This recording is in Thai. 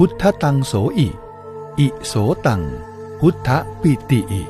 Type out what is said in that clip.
พุทธตังโสอิ อิโสตัง พุทธปิติอิ